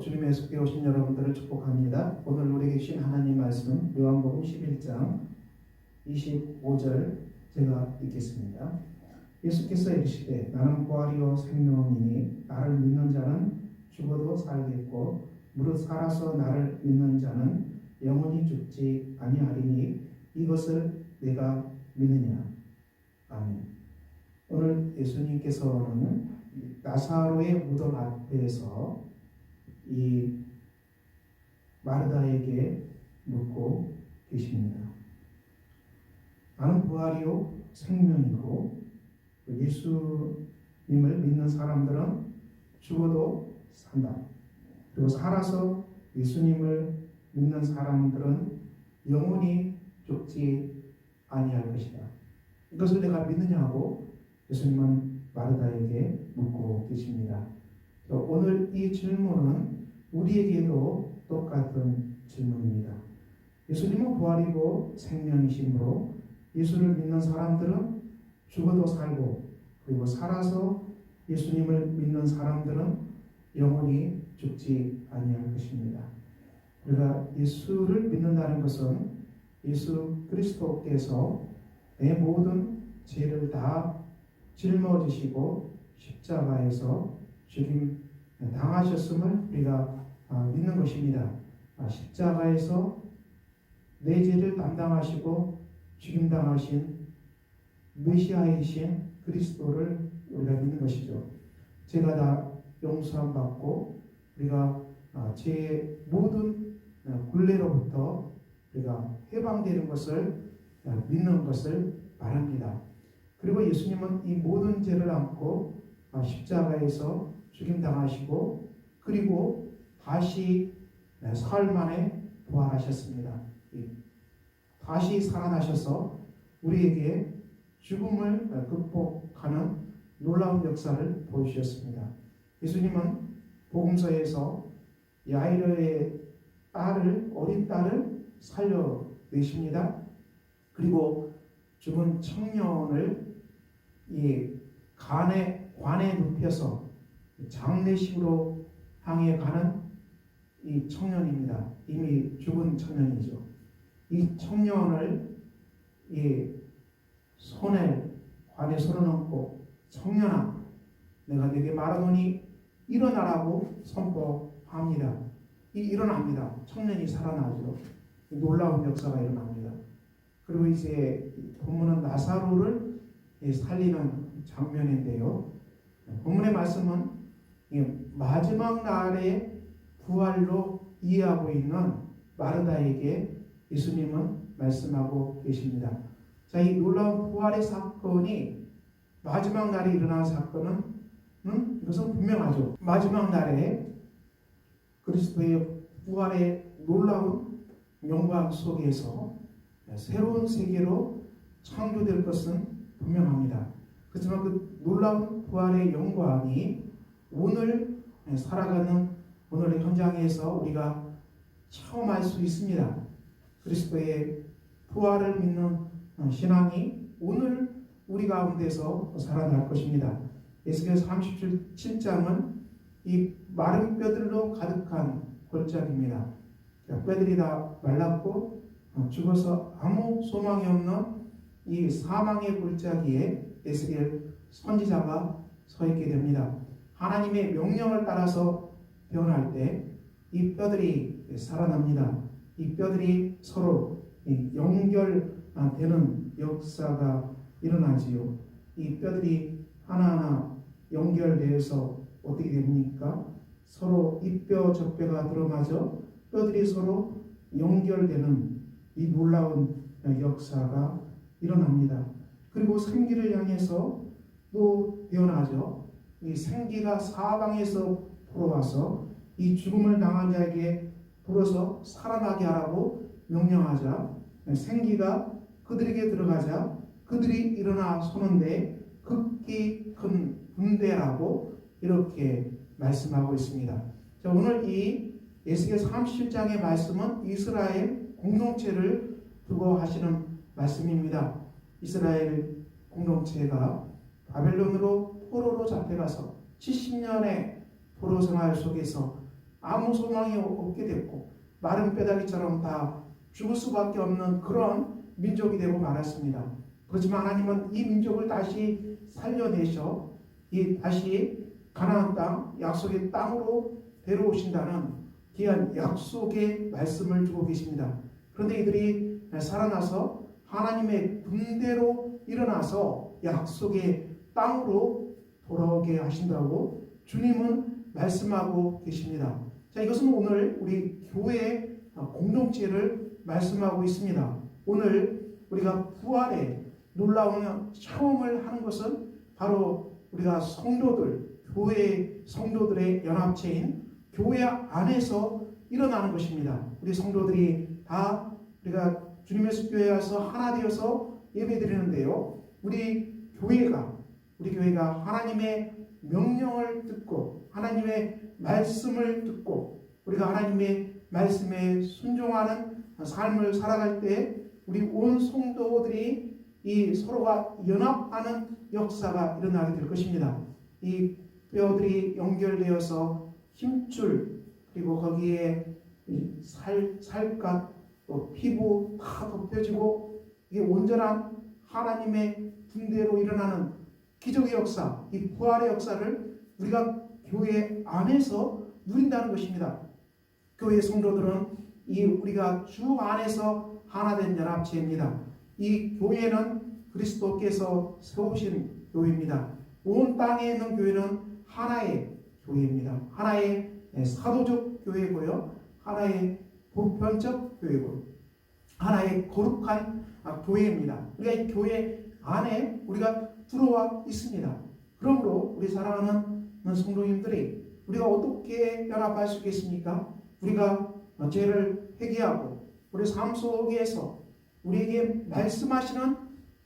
주님의 속에 오신 여러분들을 축복합니다. 오늘 우리에게 주신 하나님 말씀 요한복음 11장 25절 제가 읽겠습니다. 예수께서 이르시되 나는 부활이요 생명이니 나를 믿는 자는 죽어도 살겠고 무릇 살아서 나를 믿는 자는 영원히 죽지 아니하리니 이것을 내가 믿느냐. 아멘. 오늘 예수님께서는 나사로의 무덤 앞에서 이 마르다에게 묻고 계십니다. 나는 부활이요 생명이고 예수님을 믿는 사람들은 죽어도 산다. 그리고 살아서 예수님을 믿는 사람들은 영원히 죽지 아니할 것이다. 이것을 내가 믿느냐고 예수님은 마르다에게 묻고 계십니다. 오늘 이 질문은 우리에게도 똑같은 질문입니다. 예수님은 부활이고 생명이시므로 예수를 믿는 사람들은 죽어도 살고 그리고 살아서 예수님을 믿는 사람들은 영원히 죽지 아니할 것입니다. 우리가 예수를 믿는다는 것은 예수 그리스도께서 내 모든 죄를 다 짊어지시고 십자가에서 죽임 당하셨음을 우리가 아, 믿는 것입니다. 아, 십자가에서 내 죄를 담당하시고 죽임 당하신 메시아이신 그리스도를 우리가 믿는 것이죠. 제가 다 용서함 받고 우리가 아, 제 모든 굴레로부터 우리가 해방되는 것을 믿는 것을 말합니다. 그리고 예수님은 이 모든 죄를 안고 십자가에서 죽임당하시고 그리고 다시 사흘 만에 부활하셨습니다. 다시 살아나셔서 우리에게 죽음을 극복하는 놀라운 역사를 보여주셨습니다. 예수님은 복음서에서 야이르의 딸을 어린 딸을 살려내십니다. 그리고 죽은 청년을 이 간에 관에 눕혀서 장례식으로 향해 가는 이 청년입니다. 이미 죽은 청년이죠. 이 청년을 이 손에 관에 손을 얹고 청년아 내가 네게 말하노니 일어나라고 선포합니다. 이 일어납니다. 청년이 살아나죠. 놀라운 역사가 일어납니다. 그리고 이제 본문은 나사로를 살리는 장면인데요. 본문의 말씀은 마지막 날의 부활로 이해하고 있는 마르다에게 예수님은 말씀하고 계십니다. 자, 이 놀라운 부활의 사건이 마지막 날에 일어난 사건은 음? 이것은 분명하죠. 마지막 날에 그리스도의 부활의 놀라운 영광 속에서 새로운 세계로 창조될 것은 분명합니다. 그렇지만 그 놀라운 부활의 영광이 오늘 살아가는 오늘의 현장에서 우리가 체험할 수 있습니다. 그리스도의 부활을 믿는 신앙이 오늘 우리 가운데서 살아날 것입니다. 에스겔 37장은 이 마른 뼈들로 가득한 골짜기입니다. 뼈들이 다 말랐고 어, 죽어서 아무 소망이 없는 이 사망의 골짜기에 에스겔 선지자가 서 있게 됩니다. 하나님의 명령을 따라서 변할 때 이 뼈들이 살아납니다. 이 뼈들이 서로 연결되는 역사가 일어나지요. 이 뼈들이 하나하나 연결되어서 어떻게 됩니까? 서로 이 뼈 저 뼈가 들어맞아 뼈들이 서로 연결되는 이 놀라운 역사가 일어납니다. 그리고 생기를 향해서 또 태어나죠. 이 생기가 사방에서 불어와서 이 죽음을 당한 자에게 불어서 살아나게 하라고 명령하자 생기가 그들에게 들어가자 그들이 일어나 서는데 극히 큰 분대라고 이렇게 말씀하고 있습니다. 자, 오늘 이 에스겔 37장의 말씀은 이스라엘 공동체를 두고 하시는 말씀입니다. 이스라엘 공동체가 바벨론으로 포로로 잡혀가서 70년의 포로 생활 속에서 아무 소망이 없게 됐고 마른 뼈다귀처럼 다 죽을 수밖에 없는 그런 민족이 되고 말았습니다. 그렇지만 하나님은 이 민족을 다시 살려내셔 이 다시 가나안 땅 약속의 땅으로 데려오신다는 귀한 약속의 말씀을 주고 계십니다. 그런데 이들이 살아나서 하나님의 군대로 일어나서 약속의 땅으로 돌아오게 하신다고 주님은 말씀하고 계십니다. 자, 이것은 오늘 우리 교회 공동체를 말씀하고 있습니다. 오늘 우리가 부활의 놀라운 체험을 하는 것은 바로 우리가 성도들, 교회 성도들의 연합체인 교회 안에서 일어나는 것입니다. 우리 성도들이 다 우리가 주님의 숲교회에 와서 하나 되어서 예배 드리는데요. 우리 교회가 우리 교회가 하나님의 명령을 듣고 하나님의 말씀을 듣고 우리가 하나님의 말씀에 순종하는 삶을 살아갈 때 우리 온 성도들이 이 서로가 연합하는 역사가 일어나게 될 것입니다. 이 뼈들이 연결되어서 힘줄 그리고 거기에 살 살갗 또 피부 다 덮여지고 이게 온전한 하나님의 군대로 일어나는 기적의 역사, 이 부활의 역사를 우리가 교회 안에서 누린다는 것입니다. 교회 성도들은 이 우리가 주 안에서 하나된 연합체입니다. 이 교회는 그리스도께서 세우신 교회입니다. 온 땅에 있는 교회는 하나의 교회입니다. 하나의 사도적 교회고요. 하나의 보편적 교회고 하나의 거룩한 교회입니다. 우리가 이 교회 안에 우리가 들어와 있습니다. 그러므로 우리 사랑하는 성도님들이 우리가 어떻게 연합할 수 있겠습니까? 우리가 죄를 회개하고 우리 삶 속에서 우리에게 말씀하시는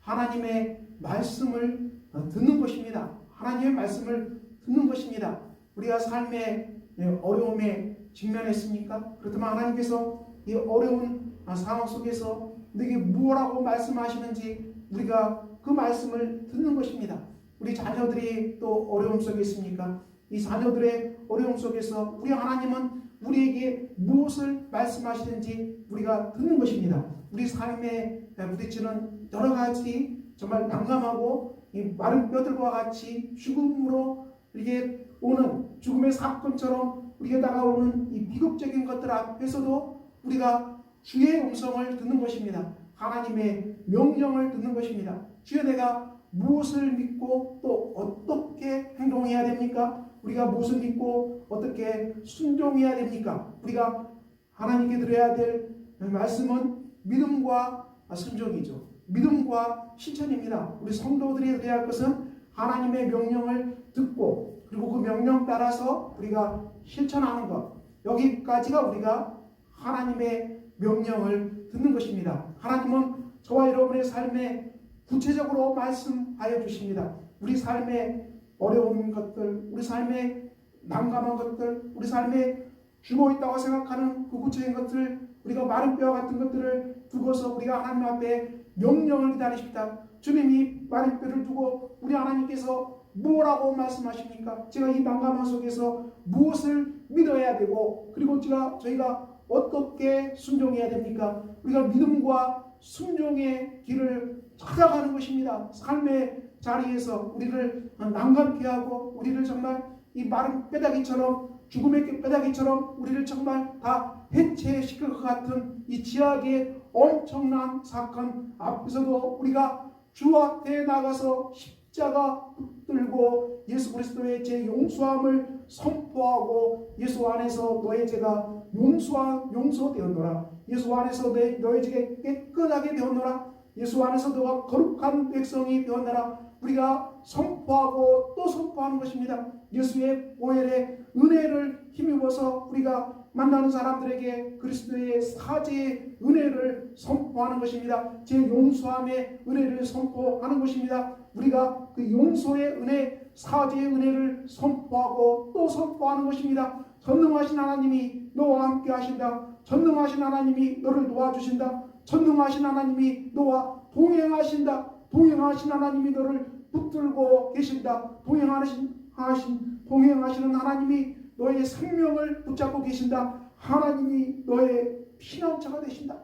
하나님의 말씀을 듣는 것입니다. 하나님의 말씀을 듣는 것입니다. 우리가 삶의 어려움에 직면했습니까? 그렇다면 하나님께서 이 어려운 상황 속에서 내게 무엇라고 말씀하시는지 우리가 그 말씀을 듣는 것입니다. 우리 자녀들이 또 어려움 속에 있습니까? 이 자녀들의 어려움 속에서 우리 하나님은 우리에게 무엇을 말씀하시는지 우리가 듣는 것입니다. 우리 삶에 부딪히는 여러 가지 정말 난감하고 이 마른 뼈들과 같이 죽음으로 이게 오는 죽음의 사건처럼 우리에게 다가오는 이 비극적인 것들 앞에서도 우리가 주의 음성을 듣는 것입니다. 하나님의 명령을 듣는 것입니다. 주여 내가 무엇을 믿고 또 어떻게 행동해야 됩니까? 우리가 무엇을 믿고 어떻게 순종해야 됩니까? 우리가 하나님께 드려야 될 말씀은 믿음과 순종이죠. 믿음과 실천입니다. 우리 성도들이 드려야 할 것은 하나님의 명령을 듣고 그리고 그 명령 따라서 우리가 실천하는 것. 여기까지가 우리가 하나님의 명령을 듣는 것입니다. 하나님은 저와 여러분의 삶에 구체적으로 말씀하여 주십니다. 우리 삶의 어려운 것들, 우리 삶의 난감한 것들, 우리 삶에 죽어 있다고 생각하는 그 구체적인 것들, 우리가 마른 뼈 같은 것들을 두고서 우리가 하나님 앞에 명령을 기다리십니다. 주님이 마른 뼈를 두고 우리 하나님께서 뭐라고 말씀하십니까? 제가 이 난감한 속에서 무엇을 믿어야 되고 그리고 제가 저희가 어떻게 순종해야 됩니까? 우리가 믿음과 순종의 길을 찾아가는 것입니다. 삶의 자리에서 우리를 난감케 하고 우리를 정말 이 마른 뼈다귀처럼 죽음의 뼈다귀처럼 우리를 정말 다 해체시킬 것 같은 이 지하의 엄청난 사건 앞에서도 우리가 주 앞에 나가서 십자가 붙들고 예수 그리스도의 제 용서함을 선포하고 예수 안에서 너의 죄가 용서한 용서되었노라 예수 안에서 내, 너의 죄가 깨끗하게 되었노라 예수 안에서 너가 거룩한 백성이 되었노라 우리가 선포하고 또 선포하는 것입니다. 예수의 보혈의 은혜를 힘입어서 우리가 만나는 사람들에게 그리스도의 사죄의 은혜를 선포하는 것입니다. 제 용서함의 은혜를 선포하는 것입니다. 우리가 그 용서의 은혜, 사죄의 은혜를 선포하고 또 선포하는 것입니다. 전능하신 하나님이 너와 함께 하신다. 전능하신 하나님이 너를 도와주신다. 전능하신 하나님이 너와 동행하신다. 동행하신 하나님이 너를 붙들고 계신다. 동행하신 하신 동행하시는 하나님이 너의 생명을 붙잡고 계신다. 하나님이 너의 피난처가 되신다.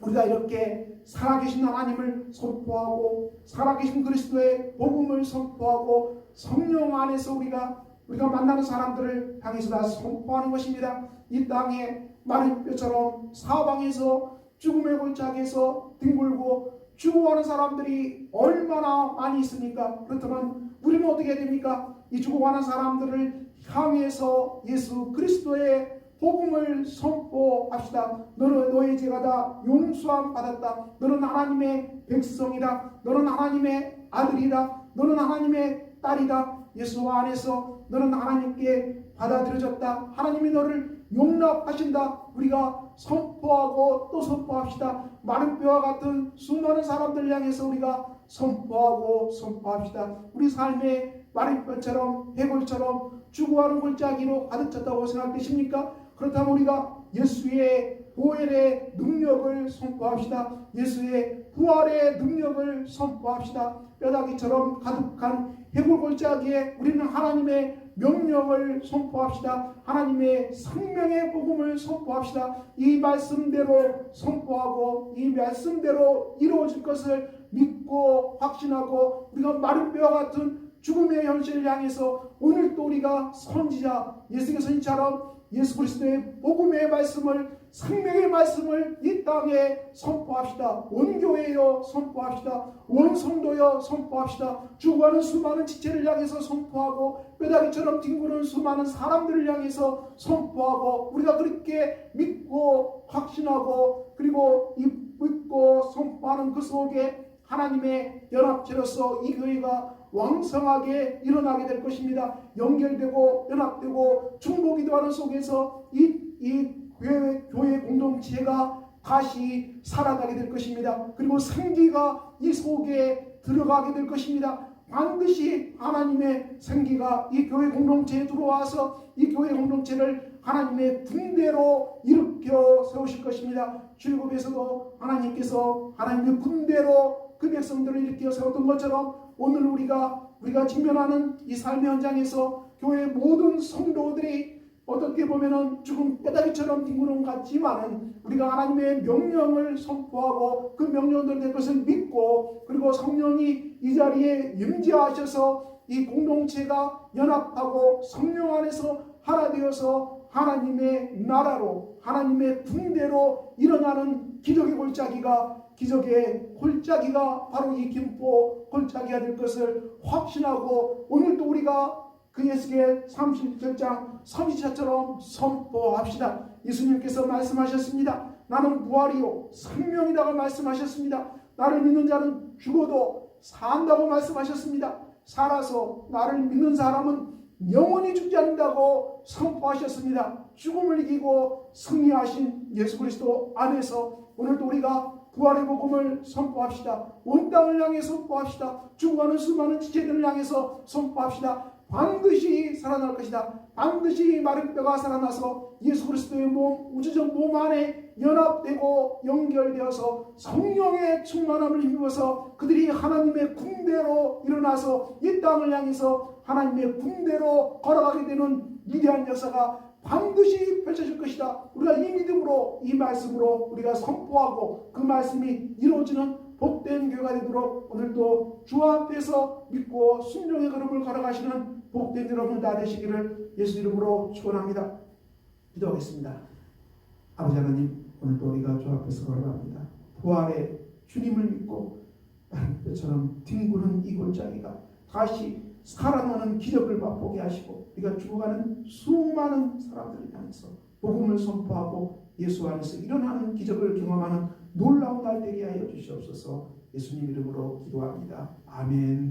우리가 이렇게 살아계신 하나님을 선포하고 살아계신 그리스도의 복음을 선포하고 성령 안에서 우리가 우리가 만나는 사람들을 향해서 다 선포하는 것입니다. 이 땅에 마른 뼈처럼 사방에서 죽음의 골짜기에서 뒹굴고 죽어가는 사람들이 얼마나 많이 있습니까? 그렇다면 우리는 어떻게 됩니까? 이 죽어가는 사람들을 향해서 예수 그리스도의 복음을 선포합시다. 너는 너의 죄가 다 용서함 받았다. 너는 하나님의 백성이다. 너는 하나님의 아들이다. 너는 하나님의 딸이다. 예수 안에서 너는 하나님께 받아들여졌다. 하나님이 너를 용납하신다. 우리가 선포하고 또 선포합시다. 마른 뼈와 같은 수많은 사람들 향해서 우리가 선포하고 선포합시다. 우리 삶의 마른 뼈처럼 해골처럼 죽어가는 골짜기로 가득 찼다고 생각되십니까? 그렇다면 우리가 예수의 보혈의 능력을 선포합시다. 예수의 부활의 능력을 선포합시다. 뼈다귀처럼 가득한 해골 골짜기에 우리는 하나님의 명령을 선포합시다. 하나님의 생명의 복음을 선포합시다. 이 말씀대로 선포하고 이 말씀대로 이루어질 것을 믿고 확신하고 우리가 마른 뼈와 같은 죽음의 현실을 향해서 오늘도 우리가 선지자 예수의 선지처럼 예수 그리스도의 복음의 말씀을 생명의 말씀을 이 땅에 선포합시다. 온 교회여 선포합시다. 온 성도여 선포합시다. 죽어가는 수많은 지체를 향해서 선포하고 뼈다귀처럼 뒹구는 수많은 사람들을 향해서 선포하고 우리가 그렇게 믿고 확신하고 그리고 이 믿고 선포하는 그 속에 하나님의 연합체로서 이 교회가 왕성하게 일어나게 될 것입니다. 연결되고 연합되고 중보기도하는 속에서 이, 이 교회, 교회 공동체가 다시 살아나게 될 것입니다. 그리고 생기가 이 속에 들어가게 될 것입니다. 반드시 하나님의 생기가 이 교회 공동체에 들어와서 이 교회 공동체를 하나님의 군대로 일으켜 세우실 것입니다. 출굽에서도 하나님께서 하나님의 군대로 그 백성들을 일으켜 세웠던 것처럼 오늘 우리가 우리가 직면하는 이 삶의 현장에서 교회 모든 성도들이 어떻게 보면은 죽은 뼈다귀처럼 뒹구는 것 같지만은 우리가 하나님의 명령을 선포하고 그 명령대로 될 것을 믿고 그리고 성령이 이 자리에 임재하셔서 이 공동체가 연합하고 성령 안에서 하나 되어서 하나님의 나라로 하나님의 군대로 일어나는 기적의 골짜기가 기적의 골짜기가 바로 이 김포 골짜기가 될 것을 확신하고 오늘도 우리가 그 예수의 37장 30차처럼 선포합시다. 예수님께서 말씀하셨습니다. 나는 부활이요 생명이다가 말씀하셨습니다. 나를 믿는 자는 죽어도 산다고 말씀하셨습니다. 살아서 나를 믿는 사람은 영원히 죽지 않는다고 선포하셨습니다. 죽음을 이기고 승리하신 예수 그리스도 안에서 오늘도 우리가 부활의 복음을 선포합시다. 온 땅을 향해 선포합시다. 죽어가는 수많은 지체들을 향해서 선포합시다. 반드시 살아날 것이다. 반드시 마른 뼈가 살아나서 예수 그리스도의 몸, 우주적 몸 안에 연합되고 연결되어서 성령의 충만함을 힘입어서 그들이 하나님의 군대로 일어나서 이 땅을 향해서 하나님의 군대로 걸어가게 되는 위대한 역사가 반드시 펼쳐질 것이다. 우리가 이 믿음으로 이 말씀으로 우리가 선포하고 그 말씀이 이루어지는 복된 교회가 되도록 오늘도 주 앞에서 믿고 순종의 걸음을 걸어가시는 복된 여러분 다 되시기를 예수 이름으로 축원합니다. 기도하겠습니다. 아버지 하나님 오늘도 우리가 주 앞에서 걸어갑니다. 부활의 주님을 믿고 뼈처럼 뒹구는 이 골짜기가 다시 살아나는 기적을 맛보게 하시고 우리가 죽어가는 수많은 사람들을 향해서 복음을 선포하고 예수 안에서 일어나는 기적을 경험하는 놀라운 날 되게 하여 주시옵소서 예수님 이름으로 기도합니다. 아멘